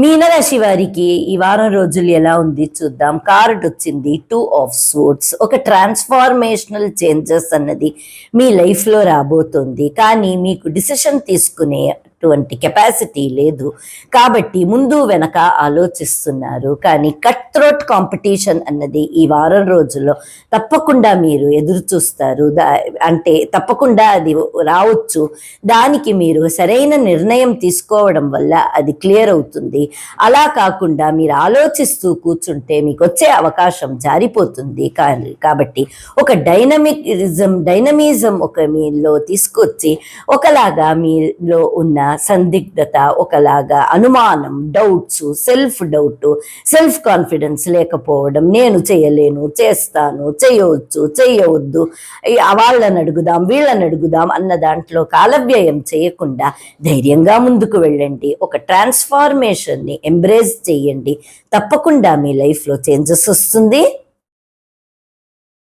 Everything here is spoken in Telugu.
మీనరాశి వారికి ఈ వారం రోజులు ఎలా ఉంది చూద్దాం. కార్డ్ వచ్చింది టూ ఆఫ్ సూట్స్ ఒక ట్రాన్స్ఫార్మేషనల్ చేంజెస్ అన్నది మీ లైఫ్లో రాబోతుంది. కానీ మీకు డిసిషన్ అటువంటి కెపాసిటీ లేదు. కాబట్టి ముందు వెనక ఆలోచిస్తున్నారు. కానీ కట్ త్రోట్ కాంపిటీషన్ అన్నది ఈ వారం రోజుల్లో తప్పకుండా మీరు ఎదురు చూస్తారు. దా అంటే తప్పకుండా అది రావచ్చు. దానికి మీరు సరైన నిర్ణయం తీసుకోవడం వల్ల అది క్లియర్ అవుతుంది. అలా కాకుండా మీరు ఆలోచిస్తూ కూర్చుంటే మీకు వచ్చే అవకాశం జారిపోతుంది. కానీ కాబట్టి ఒక డైనమిజం డైనమిజం ఒక మీలో తీసుకొచ్చి ఒకలాగా మీలో ఉన్న సందిగ్ధత ఒకలాగా అనుమానం doubts self doubt self confidence లేకపోవడం నేను చేయలేను చేస్తాను చేయవచ్చు చేయవద్దు వాళ్ళని అడుగుదాం వీళ్ళని అడుగుదాం అన్న దాంట్లో కాలవ్యయం చేయకుండా ధైర్యంగా ముందుకు వెళ్ళండి. ఒక ట్రాన్స్ఫార్మేషన్ని ఎంబ్రేజ్ చేయండి. తప్పకుండా మీ లైఫ్లో చేంజెస్ వస్తుంది.